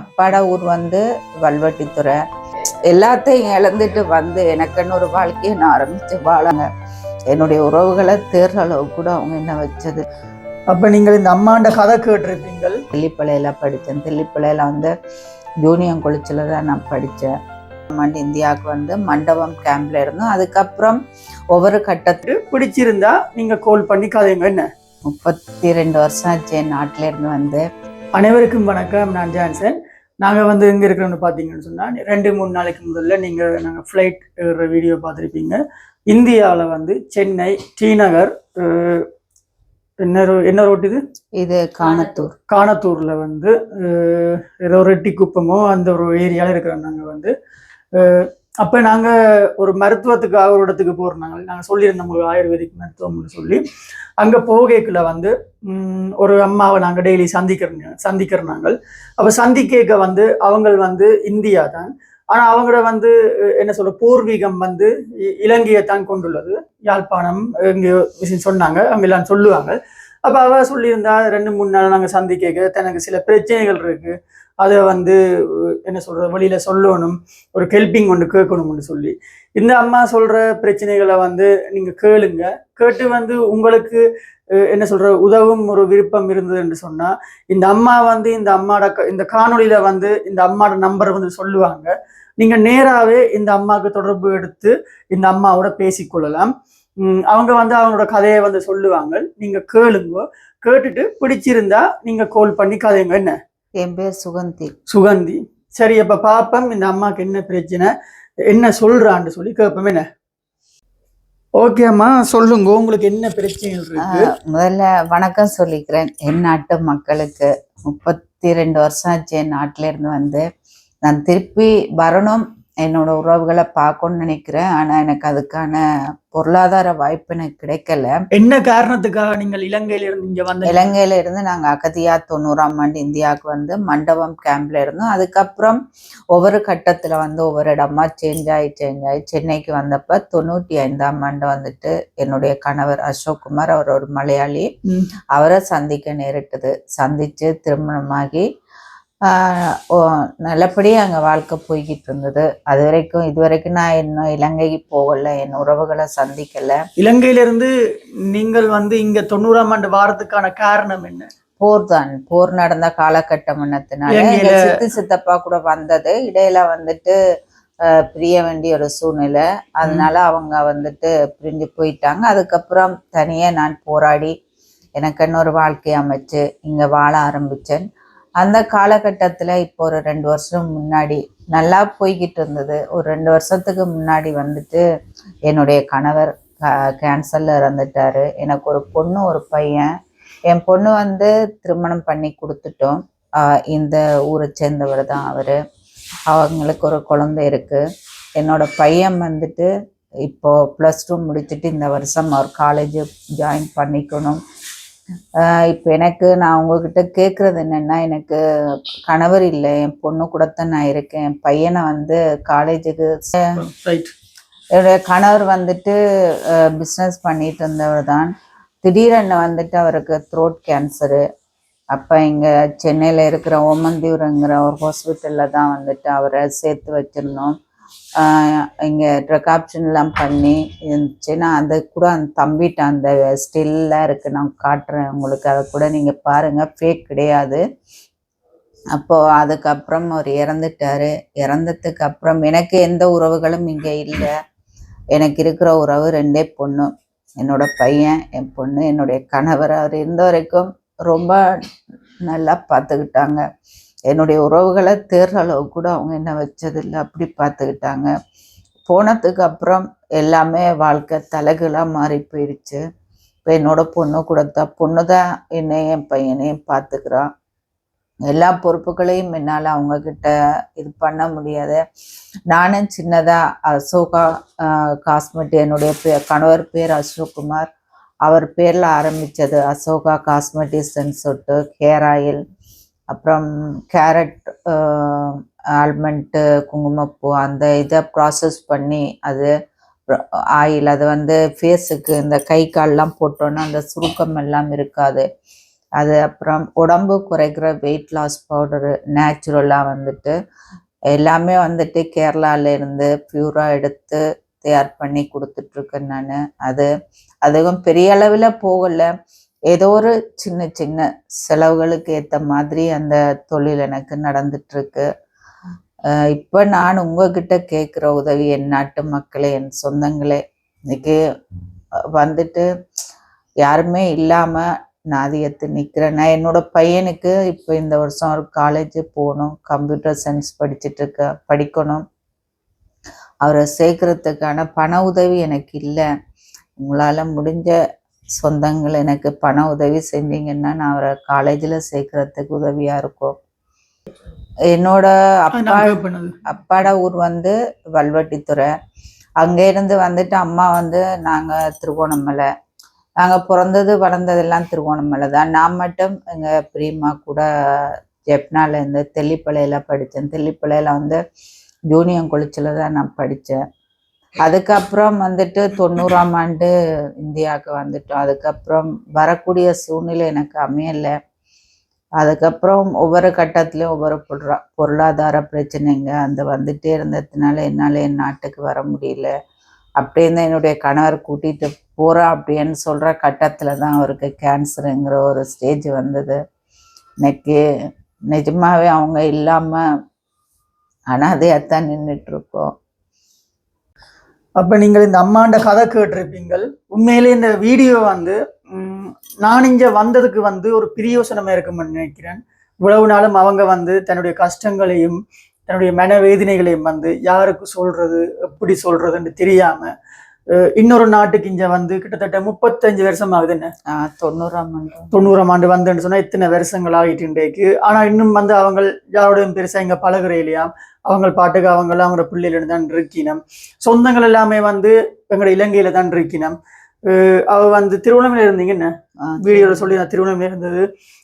அப்பாட ஊர் வந்து வல்வெட்டித்துறை. எல்லாத்தையும் இழந்துட்டு வந்து எனக்குன்னு ஒரு வாழ்க்கையை நான் ஆரம்பிச்சு வாழங்க. என்னுடைய உறவுகளை தேர்ற அளவு கூட அவங்க என்ன வச்சது. அப்ப நீங்கள் இந்த அம்மாண்ட கதை கேட்டிருப்பீங்கள். தெல்லிப்பளையில படித்தேன். தெல்லிப்பளையில வந்து ஜூனியம் கொளிச்சில் தான் நான் படித்தேன். மண்டி இந்தியாவுக்கு வந்து மண்டபம் கேம்ப்ல இருந்தோம். அதுக்கப்புறம் ஒவ்வொரு கட்டத்து பிடிச்சிருந்தா நீங்க கால் பண்ணி கதைங்க என்ன? முப்பத்தி ரெண்டு வருஷம் ஆச்சு என் நாட்டில இருந்து வந்து. அனைவருக்கும் வணக்கம். நான் ஜான்சன். நாங்கள் வந்து எங்கே இருக்கிறோம்னு பார்த்தீங்கன்னு சொன்னால் ரெண்டு மூணு நாளைக்கு முதல்ல நீங்கள் நாங்கள் ஃப்ளைட் வீடியோ பார்த்துருப்பீங்க. இந்தியாவில் வந்து சென்னை டி-நகர் அஹ், என்ன ரோ- என்ன ரோட் இது? இது காணத்தூர். காணத்தூரில் வந்து ஏதோ ரெட்டி குப்பமோ அந்த ஒரு ஏரியாவில் இருக்கிறோம் நாங்கள் வந்து அப்போ நாங்கள் ஒரு மருத்துவத்துக்காக ஒரு இடத்துக்கு போகிறோம் நாங்கள் சொல்லியிருந்தோம் ஒரு ஆயுர்வேதிக் மருத்துவம்னு சொல்லி அங்கே போகைக்குள்ள வந்து ஒரு அம்மாவை நாங்கள் டெய்லி சந்திக்கிறோம் சந்திக்கிற நாங்கள். அப்போ சந்திக்க வந்து அவங்க வந்து இந்தியா தான். ஆனால் அவங்கள வந்து என்ன சொல்ற பூர்வீகம் வந்து இ- இலங்கையை தான் கொண்டுள்ளது. யாழ்ப்பாணம் இங்கே விஷயம் சொன்னாங்க அவங்க எல்லாம் சொல்லுவாங்க. அப்போ அவ சொல்லியிருந்தா ரெண்டு மூணு நாள் நாங்கள் சந்திக்க தனக்கு சில பிரச்சனைகள் இருக்குது அதை வந்து என்ன சொல்கிறது வழியில் சொல்லணும். ஒரு ஹெல்பிங் ஒன்று கேட்கணும்னு சொல்லி. இந்த அம்மா சொல்கிற பிரச்சனைகளை வந்து நீங்கள் கேளுங்க. கேட்டு வந்து உங்களுக்கு என்ன சொல்கிற உதவும் ஒரு விருப்பம் இருந்தது என்று சொன்னால் இந்த அம்மா வந்து இந்த அம்மாட க- இந்த காணொலியில் வந்து இந்த அம்மாட நம்பர் வந்து சொல்லுவாங்க. நீங்கள் நேராகவே இந்த அம்மாவுக்கு தொடர்பு எடுத்து இந்த அம்மாவோட பேசிக்கொள்ளலாம். அவங்க வந்து அவங்களோட கதையை வந்து சொல்லுவாங்க. நீங்கள் கேளுங்க. கேட்டுட்டு பிடிச்சிருந்தா நீங்கள் கால் பண்ணி கதைங்க என்ன? என் பேர் சுகந்தி. சுகந்தி. சரி அப்ப பாப்போம் இந்த அம்மாக்கு என்ன பிரச்சனை? என்ன சொல்றான்னு சொல்லி கேட்போம் என்ன? ஓகே அம்மா சொல்லுங்க உங்களுக்கு என்ன ஆஹ் முதல்ல வணக்கம் சொல்லிக்கிறேன். என் நாட்டு மக்களுக்கு முப்பத்தி ரெண்டு வருஷம் ஆச்சு என் நாட்டில இருந்து வந்து. நான் திருப்பி வரணும் என்னோட உறவுகளை பார்க்கணும்னு நினைக்கிறேன். ஆனா எனக்கு அதுக்கான பொருளாதார வாய்ப்பு எனக்கு கிடைக்கல. என்ன காரணத்துக்காக நீங்கள் இலங்கையில இருந்து இங்க வந்த இலங்கையில இருந்து நாங்க அகதியா தொண்ணூறாம் ஆண்டு இந்தியாவுக்கு வந்து மண்டபம் கேம்ப்ல இருந்தோம். அதுக்கப்புறம் ஒவ்வொரு கட்டத்துல வந்து ஒவ்வொரு இடமா சேஞ்ச் ஆகி சேஞ்ச் ஆகி சென்னைக்கு வந்தப்ப தொண்ணூற்றி ஐந்தாம் ஆண்டு வந்துட்டு என்னுடைய கணவர் அசோக் குமார் அவர் ஒரு மலையாளி. அவரை சந்திக்க நேரிட்டது. சந்திச்சு திருமணமாகி ஆஹ் ஓ, நல்லபடியா அங்க வாழ்க்கை போய்கிட்டு இருந்தது. அது வரைக்கும் இது வரைக்கும் நான் இன்னும் இலங்கைக்கு போகல. என் உறவுகளை சந்திக்கல. இலங்கையில இருந்து நீங்கள் வந்து இங்க தொண்ணூறாம் ஆண்டு வாரத்துக்கான காரணம் என்ன? போர் தான். போர் நடந்த எங்க இலங்கையில- சித்தி சித்தப்பா கூட வந்தது. இடையில வந்துட்டு பிரிய வேண்டிய ஒரு சூழ்நிலை. அதனால அவங்க வந்துட்டு பிரிஞ்சு போயிட்டாங்க. அதுக்கப்புறம் தனியா நான் போராடி எனக்கு இன்னொரு வாழ்க்கை அமைச்சு இங்க வாழ ஆரம்பிச்சேன். அந்த காலகட்டத்தில் இப்போ ஒரு ரெண்டு வருஷம் முன்னாடி நல்லா போய்கிட்டு இருந்தது. ஒரு ரெண்டு வருஷத்துக்கு முன்னாடி வந்துட்டு என்னுடைய கணவர் கேன்சரில் இறந்துட்டாரு. எனக்கு ஒரு பொண்ணு ஒரு பையன். என் பொண்ணு வந்து திருமணம் பண்ணி கொடுத்துட்டோம். இந்த ஊரை சேர்ந்தவர் தான் அவர். அவங்களுக்கு ஒரு குழந்தை இருக்குது என்னோட பையன் வந்துட்டு இப்போ ப்ளஸ் டூ முடிச்சுட்டு இந்த வருஷம் அவர் காலேஜ் ஜாயின் பண்ணிக்கணும். இப்போ எனக்கு நான் உங்ககிட்ட கேட்குறது என்னன்னா எனக்கு கணவர் இல்லை என் பொண்ணு கூட தான் நான் இருக்கேன் என் பையனை வந்து காலேஜுக்கு என்னுடைய கணவர் வந்துட்டு பிஸ்னஸ் பண்ணிட்டு இருந்தவர் தான் திடீரென வந்துட்டு அவருக்கு த்ரோட் கேன்சரு அப்போ இங்கே சென்னையில் இருக்கிற ஓமந்தியூருங்கிற ஒரு ஹாஸ்பிட்டலில் தான் வந்துட்டு அவரை சேர்த்து வச்சுருந்தோம். இங்கே ரெக்காப்ஷன்லாம் பண்ணி இருந்துச்சுன்னா அது அந்த கூட அந்த தம்பிட்ட அந்த ஸ்டில்லாம் இருக்குது நான் காட்டுறேன் உங்களுக்கு. அதை கூட நீங்கள் பாருங்கள் ஃபேக் கிடையாது. அப்போது அதுக்கப்புறம் அவர் இறந்துட்டாரு. இறந்ததுக்கு அப்புறம் எனக்கு எந்த உறவுகளும் இங்கே இல்லை. எனக்கு இருக்கிற உறவு ரெண்டே பொண்ணு. என்னோட பையன் என் பொண்ணு என்னுடைய கணவர். அவர் இருந்த வரைக்கும் ரொம்ப நல்லா பார்த்துக்கிட்டாங்க. என்னுடைய உறவுகளை தேர்ற கூட அவங்க என்ன வச்சதில்லை அப்படி பார்த்துக்கிட்டாங்க போனதுக்கு அப்புறம் எல்லாமே வாழ்க்கை தலைகளாக மாறி போயிடுச்சு இப்போ என்னோட பொண்ணு கொடுத்தா பொண்ணு தான் என்னையும் என் பையனையும் பார்த்துக்கிறான் எல்லா பொறுப்புகளையும் என்னால் அவங்கக்கிட்ட இது பண்ண முடியாது. நானும் சின்னதாக அசோகா காஸ்மெட்டி என்னுடைய பே கணவர் பேர் அசோக்குமார். அவர் பேரில் ஆரம்பித்தது அசோகா காஸ்மெட்டிக்ஸ்ன்னு சொல்லிட்டு ஹேர் ஆயில். அப்புறம் கேரட் ஆல்மண்ட்டு குங்குமப்பூ அந்த இதை ப்ராசஸ் பண்ணி அது ஆயில் அது வந்து ஃபேஸுக்கு இந்த கை கால்லாம் போட்டோன்னா அந்த சுருக்கம் எல்லாம் இருக்காது. அது அப்புறம் உடம்பு குறைக்கிற வெயிட் லாஸ் பவுடரு நேச்சுரலாக வந்துட்டு எல்லாமே வந்துட்டு கேரளாவிலேருந்து ப்யூராக பியூராக எடுத்து தயார் பண்ணி கொடுத்துட்ருக்கேன் நான். அது அதுவும் பெரிய அளவில் போகலை. ஏதோ ஒரு சின்ன சின்ன செலவுகளுக்கு ஏற்ற மாதிரி அந்த தொழில் எனக்கு நடந்துட்டுருக்கு. இப்போ நான் உங்ககிட்ட கேட்குற உதவி என் நாட்டு மக்களே என் சொந்தங்களே இன்னைக்கு வந்துட்டு யாருமே இல்லாமல் நான் நிற்கிறேன் நான் என்னோட பையனுக்கு இப்போ இந்த வருஷம் ஒரு காலேஜ் போகணும் கம்ப்யூட்டர் சயின்ஸ் படிச்சுட்டு இருக்க படிக்கணும். அவரை சேர்க்கறதுக்கான பண உதவி எனக்கு இல்லை. உங்களால் முடிஞ்ச சொந்தங்கள் எனக்கு பண உதவி செஞ்சீங்கன்னா நான் அவரை காலேஜில் சேர்க்கறதுக்கு உதவியாக இருக்கும். என்னோட அப்பா அப்பாட ஊர் வந்து வல்வட்டித்துறை. அங்கே இருந்து வந்துட்டு அம்மா வந்து நாங்கள் திருவோணமலை நாங்கள் பிறந்தது வளர்ந்ததெல்லாம் திருவோணமலை தான். நான் மட்டும் எங்கள் பிரியம்மா கூட ஜெப்னால இருந்து தெல்லிப்பளையில் படித்தேன். தெல்லிப்பளையில் வந்து ஜூனியர் கொளிச்சில் தான் நான் படித்தேன். அதுக்கப்புறம் வந்துட்டு தொண்ணூறாம் ஆண்டு இந்தியாவுக்கு வந்துட்டோம். அதுக்கப்புறம் வரக்கூடிய சூழ்நிலை எனக்கு அமையலை. அதுக்கப்புறம் ஒவ்வொரு கட்டத்துலேயும் ஒவ்வொரு பொருளா பொருளாதார பிரச்சனைங்க அந்த வந்துட்டே இருந்ததுனால என்னால் என் நாட்டுக்கு வர முடியல. அப்படியே தான் என்னுடைய கணவர் கூட்டிகிட்டு போகிறா அப்படின்னு சொல்கிற கட்டத்தில் தான் அவருக்கு கேன்சருங்கிற ஒரு ஸ்டேஜ் வந்தது. இன்னைக்கு நிஜமாகவே அவங்க இல்லாமல் அனாதையாக தான் நின்றுட்டுருக்கோம் அப்போ நீங்கள் இந்த அம்மாண்ட கதை கேட்டிருப்பீங்கள். உண்மையிலே இந்த வீடியோ வந்து நான் இங்க வந்ததுக்கு வந்து ஒரு பிரியோசனமாக இருக்கும்னு நினைக்கிறேன். இவ்வளவு நாளும் அவங்க வந்து தன்னுடைய கஷ்டங்களையும் தன்னுடைய மனவேதனைகளையும் வந்து யாருக்கு சொல்றது எப்படி சொல்றதுன்னு தெரியாமல் இன்னொரு நாட்டுக்கு இங்க வந்து கிட்டத்தட்ட முப்பத்தஞ்சு வருஷம் ஆகுது என்ன? தொண்ணூறாம் ஆண்டு. தொண்ணூறாம் ஆண்டு வந்துன்னு சொன்னா இத்தனை வருஷங்கள் ஆகிட்டு இன்றைக்கு. ஆனா இன்னும் வந்து அவங்க யாரோடையும் பெருசா இங்க பழகுற இல்லையா? அவங்க பாட்டுக்கு அவங்களாம் அவங்களோட பிள்ளையில தான் இருக்கினம். சொந்தங்கள் எல்லாமே வந்து எங்களோட இலங்கையில தான் இருக்கினம். அவ வந்து திருவண்ணாமலை இருந்தீங்க என்ன? வீடியோல சொல்லி நான் திருவண்ணாமலை இருந்தது.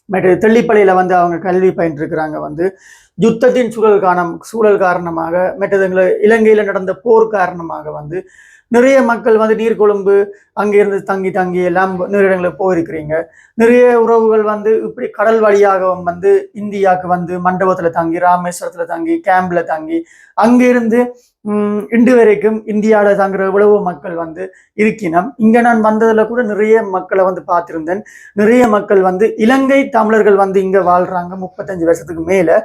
மற்ற தெள்ளிப்பள்ளியில வந்து அவங்க கல்வி பயின்று இருக்கிறாங்க வந்து. யுத்தத்தின் சூழல் காரணம் சூழல் காரணமாக மற்றது எங்களை இலங்கையில நடந்த போர் காரணமாக வந்து நிறைய மக்கள் வந்து நீர்கொழும்பு அங்கிருந்து தங்கி தங்கி எல்லாம் நிறைய இடங்களுக்கு போயிருக்கிறீங்க. நிறைய உறவுகள் வந்து இப்படி கடல் வழியாகவும் வந்து இந்தியாவுக்கு வந்து மண்டபத்துல தங்கி ராமேஸ்வரத்துல தங்கி கேம்பில் தங்கி அங்கிருந்து இன்று வரைக்கும் இந்தியாவில் தங்குற இவ்வளவு மக்கள் வந்து இருக்கினம். இங்கே நான் வந்ததில் கூட நிறைய மக்களை வந்து பார்த்துருந்தேன். நிறைய மக்கள் வந்து இலங்கை தமிழர்கள் வந்து இங்கே வாழ்கிறாங்க முப்பத்தஞ்சு வருஷத்துக்கு மேலே.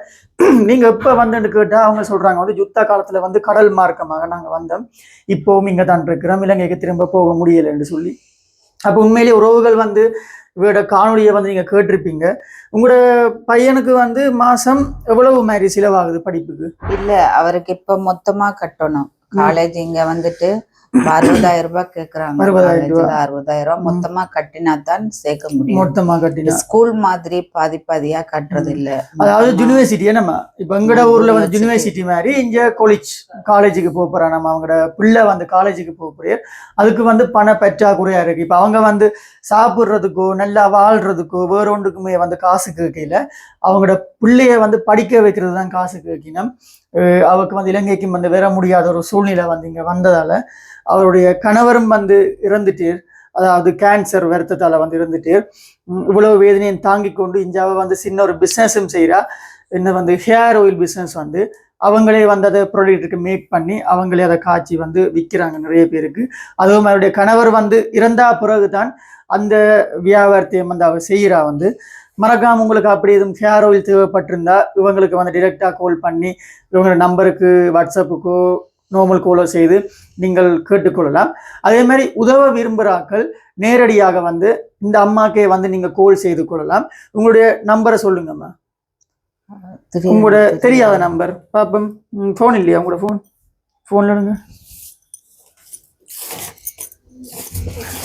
நீங்கள் எப்போ வந்தேன்னு கேட்டால் அவங்க சொல்கிறாங்க வந்து யுத்த காலத்தில் வந்து கடல் மார்க்கமாக நாங்கள் வந்தோம். இப்போவும் இங்கே தான் இருக்கிறோம். இலங்கைக்கு திரும்ப போக முடியலைன்னு சொல்லி. அப்போ உண்மையிலேயே உறவுகள் வந்து இவரோட காணொலியை வந்து நீங்க கேட்டிருப்பீங்க. உங்களோட பையனுக்கு வந்து மாசம் எவ்வளவு மாதிரி செலவாகுது படிப்புக்கு? இல்ல அவருக்கு இப்ப மொத்தமா கட்டணும். காலேஜ் இங்க வந்துட்டு அறுபதாயிரம் ரூபாய் கேக்குறாங்க. 60,000 ரூபாய். காலேஜ்ல அறுபதாயிரம் ரூபாய் மொத்தமா கட்டினா தான் சேர்க்க முடியும். மொத்தமா கட்டினா. ஸ்கூல் மாதிரி பாதி பாதியா கட்டுறது இல்ல அதாவது மொத்தமா. யூனிவர்சிட்டி நம்ம இப்ப எங்கட ஊர்ல வந்து. யூனிவர்சிட்டி மாதிரி இங்க காலேஜ் காலேஜுக்கு போக போறான் நம்ம அவங்களோட பிள்ளை வந்து காலேஜுக்கு போக போறிய அதுக்கு வந்து பண பற்றாக்குறையா இருக்கு. இப்ப அவங்க வந்து சாப்பிடுறதுக்கோ நல்லா வாழ்றதுக்கோ வேற ஒன்றுக்குமே வந்து காசு கேட்கல அவங்களோட பிள்ளைய வந்து படிக்க வைக்கிறது தான் காசு கேட்கணும் அவருக்கு வந்து இலங்கைக்கும் வந்து வர முடியாத ஒரு சூழ்நிலை வந்து இங்கே வந்ததால் அவருடைய கணவரும் வந்து இறந்துட்டீர். அதாவது கேன்சர் வருத்தத்தால் வந்து இருந்துட்டீர் இவ்வளவு வேதனையும் தாங்கி கொண்டு இந்தியாவை வந்து சின்ன ஒரு பிஸ்னஸும் செய்கிறா என்ன வந்து ஹேர் ஆயில் பிஸ்னஸ் வந்து அவங்களே வந்து அதை ப்ராடக்ட்டுக்கு மேக் பண்ணி அவங்களே அதை காய்ச்சி வந்து விற்கிறாங்க நிறைய பேருக்கு. அதுவும் அவருடைய கணவர் வந்து இறந்தா பிறகு தான் அந்த வியாபாரத்தையும் வந்து அவர் செய்கிறா வந்து. மறக்காம உங்களுக்கு அப்படி எதுவும் ஹேர் ஆயில் தேவைப்பட்டிருந்தா இவங்களுக்கு வந்து டிரெக்டாக கால் பண்ணி இவங்களோட நம்பருக்கு வாட்ஸ்அப்புக்கோ நார்மல் கோலோ செய்து நீங்கள் கேட்டுக்கொள்ளலாம். அதே மாதிரி உதவ விரும்புகிறாக்கள் நேரடியாக வந்து இந்த அம்மாக்கே வந்து நீங்கள் கோல் செய்து கொள்ளலாம். உங்களுடைய நம்பரை சொல்லுங்கம்மா. உங்களோட தெரியாத நம்பர் பாப்பம். ஃபோன் இல்லையா உங்களோட ஃபோன் ஃபோன்ல எடுங்க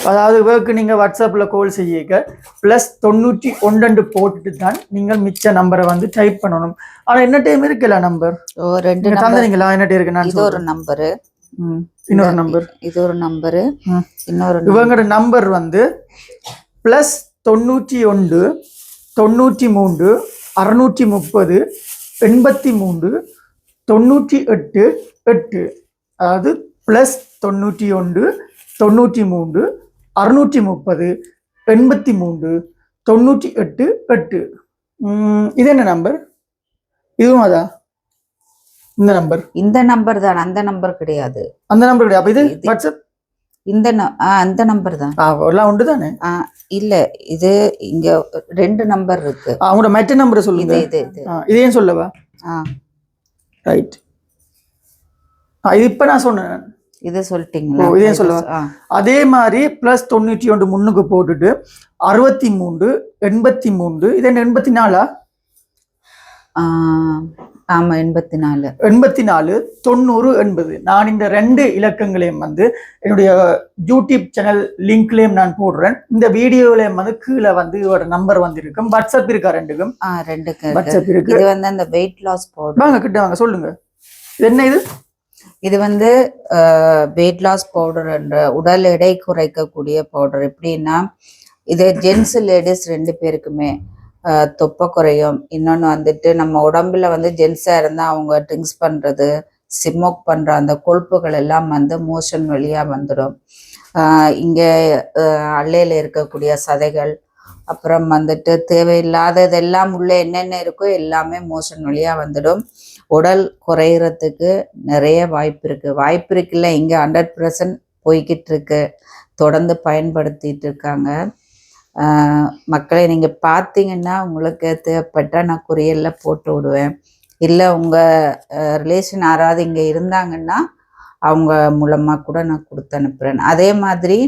அதாவது இவருக்கு நீங்க வாட்ஸ்அப்ல கால் செய்யுங்க. பிளஸ் தொண்ணூற்றி ஒன்றண்டு போட்டுட்டு தான் நீங்கள் மிச்ச நம்பரை வந்து டைப் பண்ணணும். ஆனா என்ன டைம் இருக்குல்ல நம்பர் ஓ, ரெண்டு தந்துறீங்களா என்ன டைம் இருக்கு நான் இது ஒரு. நம்பரு ம், இன்னொரு நம்பர் இது ஒரு நம்பரு ம். இன்னொரு. இவங்களோட நம்பர் வந்து ப்ளஸ் தொண்ணூற்றி ஒன்று தொண்ணூற்றி மூன்று அறுநூற்றி முப்பது எண்பத்தி மூன்று தொண்ணூற்றி எட்டு எட்டு. அதாவது ப்ளஸ் தொண்ணூற்றி ஒன்று தொண்ணூற்றி மூன்று அறுநூற்றி முப்பது எண்பத்தி மூன்று தொண்ணூற்றி எட்டு எட்டு. இது என்ன நம்பர்? இதுவும் அதா? இந்த நம்பர். இந்த நம்பர் தான் அந்த நம்பர் கிடையாது. அந்த நம்பர் கிடையாது. அப்ப இது வாட்ஸ்அப்? இந்த அந்த நம்பர் தான். ஆ எல்லாம் உண்டு தானே? ஆ, இல்ல இது இங்க ரெண்டு நம்பர் இருக்கு. ஆ, உங்களோட மெட்ட நம்பரை சொல்லுங்க. இது இது இதையும் சொல்லவா? ஆ. ரைட். இது இப்போ நான் சொன்னேன். இது சொல்லிட்டீங்களா? ஓ, இதையும் சொல்லவா? ஆ, அதே மாதிரி ப்ளஸ் தொண்ணூற்றி ஒன்று முன்னுக்கு போட்டுட்டு அறுபத்தி மூன்று எண்பத்தி மூன்று இது என்ன எண்பத்தி நாலா ஆ, ஆமா எண்பத்தி நாலு எண்பத்தி நாலு தொண்ணூறு எண்பது. நான் இந்த ரெண்டு இலக்கங்களையும் வந்து என்னுடைய யூடியூப் சேனல் லிங்க்லேயும் நான் போடுறேன். இந்த வீடியோலையும் வந்து கீழே வந்து இதோட நம்பர் வந்து இருக்கும் வாட்ஸ்அப் இருக்கா ரெண்டுக்கும்? ஆ ரெண்டுக்கு. வாட்ஸ்அப் இருக்கு. இது வந்து அந்த வெயிட் லாஸ் பவுடர் வாங்க கிட்ட வாங்க சொல்லுங்க. இது என்ன இது? இது வந்து வெயிட் லாஸ் பவுடர் என்ற உடல் எடை குறைக்கக்கூடிய பவுடர் எப்படின்னா இது ஜென்ஸ் லேடிஸ் ரெண்டு பேருக்குமே தொப்பை குறையும். இன்னொன்று வந்துட்டு நம்ம உடம்புல வந்து ஜென்ஸாக இருந்தால் அவங்க ட்ரிங்க்ஸ் பண்ணுறது ஸ்மோக் பண்ணுற அந்த கொழுப்புகள் எல்லாம் வந்து மோஷன் வழியாக வந்துடும். இங்கே அல்லையில் இருக்கக்கூடிய சதைகள் அப்புறம் வந்துட்டு தேவையில்லாததெல்லாம் உள்ள என்னென்ன இருக்கோ எல்லாமே மோஷன் வழியாக வந்துடும். உடல் குறையிறதுக்கு நிறைய வாய்ப்பு இருக்குது வாய்ப்பு இருக்குல்ல இங்கே ஹண்ட்ரட் பர்சன்ட் போய்கிட்டு இருக்கு. தொடர்ந்து பயன்படுத்திட்டு இருக்காங்க. மக்களை நீங்கள் பார்த்தீங்கன்னா உங்களுக்கு தேவைப்பட்டால் நான் கொரியர்ல போட்டு விடுவேன். இல்லை உங்கள் ரிலேஷன் யாராவது இங்கே இருந்தாங்கன்னா அவங்க மூலமாக கூட நான் கொடுத்து அனுப்புகிறேன் அதே மாதிரி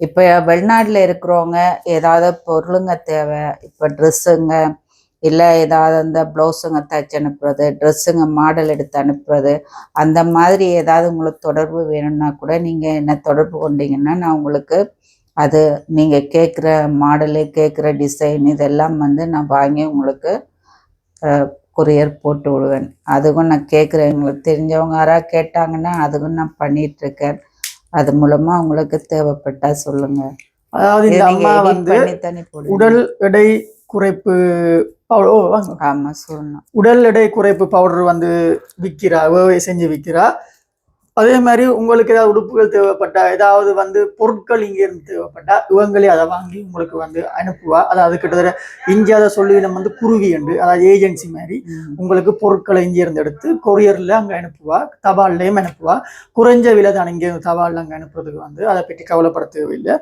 இப்போ வெளிநாட்டில் இருக்கிறவங்க ஏதாவது பொருளுங்க தேவை இப்போ ட்ரெஸ்ஸுங்க இல்லை ஏதாவது அந்த ப்ளவுஸுங்க தைச்சு அனுப்புறது ட்ரெஸ்ஸுங்க மாடல் எடுத்து அனுப்புறது அந்த மாதிரி ஏதாவது உங்களுக்கு தொடர்பு வேணும்னா கூட நீங்கள் என்ன தொடர்பு கொண்டீங்கன்னா நான் உங்களுக்கு அது நீங்கள் கேட்குற மாடலு கேட்குற டிசைன் இதெல்லாம் வந்து நான் வாங்கி உங்களுக்கு கொரியர் போட்டு விடுவேன். அதுக்கும் நான் கேட்குறேன் எங்களுக்கு தெரிஞ்சவங்க யாராவது கேட்டாங்கன்னா அதுக்கும் நான் பண்ணிட்டு இருக்கேன் அது மூலமாக உங்களுக்கு தேவைப்பட்டா சொல்லுங்கள் அதாவது இந்த அம்மா வந்து உடல் எடை குறைப்பு ஆமாம் சொல்லணும் உடல் எடை குறைப்பு பவுடர் வந்து விற்கிறா செஞ்சு விற்கிறா. அதே மாதிரி உங்களுக்கு ஏதாவது உடுப்புகள் தேவைப்பட்டா ஏதாவது வந்து பொருட்கள் இங்கே இருந்து தேவைப்பட்டா இவங்களே அதை வாங்கி உங்களுக்கு வந்து அனுப்புவா. அதாவது கிட்டத்தட்ட இங்கே அதை சொல்லி நம்ம வந்து குருவி உண்டு. அதாவது ஏஜென்சி மாதிரி. உங்களுக்கு பொருட்களை இங்கே இருந்து எடுத்து கொரியரில் அங்கே அனுப்புவா தபால்லையும் அனுப்புவா. குறைஞ்ச விலை தான் இங்கே தபாலில் அங்கே அனுப்புறதுக்கு வந்து அதை பற்றி கவலைப்பட தேவையில்லை.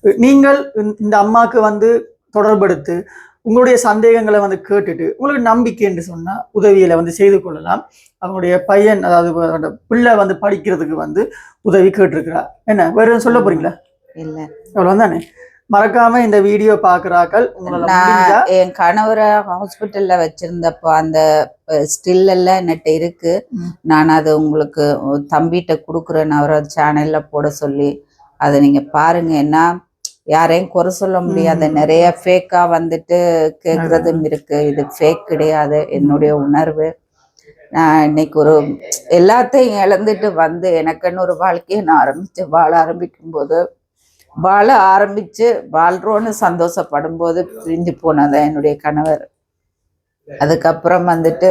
நீங்கள் இந்த- இந்த அம்மாவுக்கு வந்து தொடர்பெடுத்து உங்களுடைய சந்தேகங்களை வந்து கேட்டுட்டு உங்களுக்கு நம்பிக்கை என்று சொன்னா உதவிகளை வந்து செய்து கொள்ளலாம். அவங்களுடைய பையன் அதாவது பிள்ளை வந்து படிக்கிறதுக்கு வந்து உதவி கேட்டிருக்கிறா என்ன வேற எதுவும் சொல்ல போறீங்களா? இல்லை. அவ்வளவு தானே? மறக்காம இந்த வீடியோ பாக்குறாக்கள் நான் என் கணவரை ஹாஸ்பிட்டல்ல வச்சிருந்தப்போ அந்த ஸ்டில் எல்லாம் என்கிட்ட இருக்கு. நான் அதை உங்களுக்கு தம்பிகிட்ட கொடுக்குறேன் அவரை சேனல்ல போட சொல்லி அதை நீங்க பாருங்க. ஏன்னா யாரையும் குறை சொல்ல முடியாத. நிறைய ஃபேக்கா வந்துட்டு கேக்குறதும் இருக்கு. இது ஃபேக் கிடையாது. என்னுடைய உணர்வு. நான் இன்னைக்கு ஒரு எல்லாத்தையும் இழந்துட்டு வந்து எனக்குன்னு ஒரு வாழ்க்கையை நான் ஆரம்பிச்சு வாழ ஆரம்பிக்கும் போது வாழ ஆரம்பிச்சு வாழ்றோன்னு சந்தோஷப்படும் போது பிரிஞ்சு போனதான் என்னுடைய கணவர். அதுக்கப்புறம் வந்துட்டு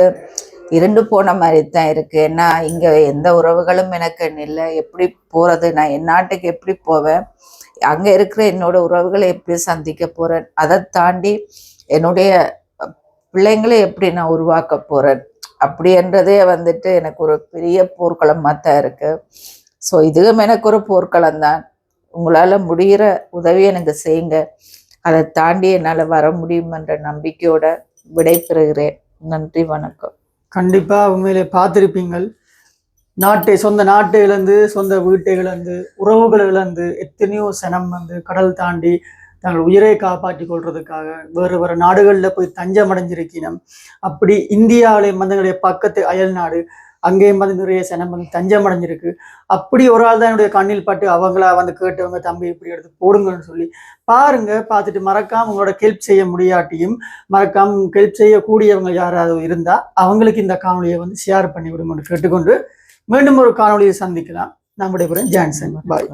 இருண்டு போன மாதிரி தான் இருக்கு. ஏன்னா இங்க எந்த உறவுகளும் எனக்கு இல்லை எப்படி போறது? நான் என் நாட்டுக்கு எப்படி போவேன்? அங்கே இருக்கிற என்னோட உறவுகளை எப்படி சந்திக்க போகிறேன் அதை தாண்டி என்னுடைய பிள்ளைங்களை எப்படி நான் உருவாக்க போகிறேன் அப்படின்றதே வந்துட்டு எனக்கு ஒரு பெரிய போர்க்களமாக தான் இருக்குது ஸோ இதுவும் எனக்கு ஒரு போர்க்களம் தான் உங்களால் முடிகிற உதவி எனக்கு செய்யுங்க. அதை தாண்டி என்னால் வர முடியுமென்ற நம்பிக்கையோட விடைபெறுகிறேன். நன்றி வணக்கம். கண்டிப்பாக உண்மையிலே பார்த்துருப்பீங்கள். நாட்டை சொந்த நாட்டை இழந்து சொந்த வீட்டை இழந்து உறவுகளை இழந்து எத்தனையோ சனம் வந்து கடல் தாண்டி தங்கள் உயிரை காப்பாற்றி கொள்றதுக்காக வேறு வேறு நாடுகளில் போய் தஞ்சம் அடைஞ்சிருக்கணும் அப்படி இந்தியாவிலே வந்து எங்களுடைய பக்கத்து அயல் நாடு அங்கேயும் வந்து நிறைய சனம் வந்து தஞ்சம் அடைஞ்சிருக்கு அப்படி ஒரு ஆள் தான் என்னுடைய கண்ணில் பட்டு அவங்களா வந்து கேட்டவங்க தம்பி இப்படி எடுத்து போடுங்கன்னு சொல்லி. பாருங்க பார்த்துட்டு மறக்காம உங்களோட ஹெல்ப் செய்ய முடியாட்டியும் மறக்காம ஹெல்ப் செய்யக்கூடியவங்க யாராவது இருந்தா அவங்களுக்கு இந்த காணொலியை வந்து ஷேர் பண்ணி விடுங்கன்னு கேட்டுக்கொண்டு மீண்டும் ஒரு காணொலியை சந்திக்கலாம். நம்முடைய பேரும் ஜான்சன். பாய்.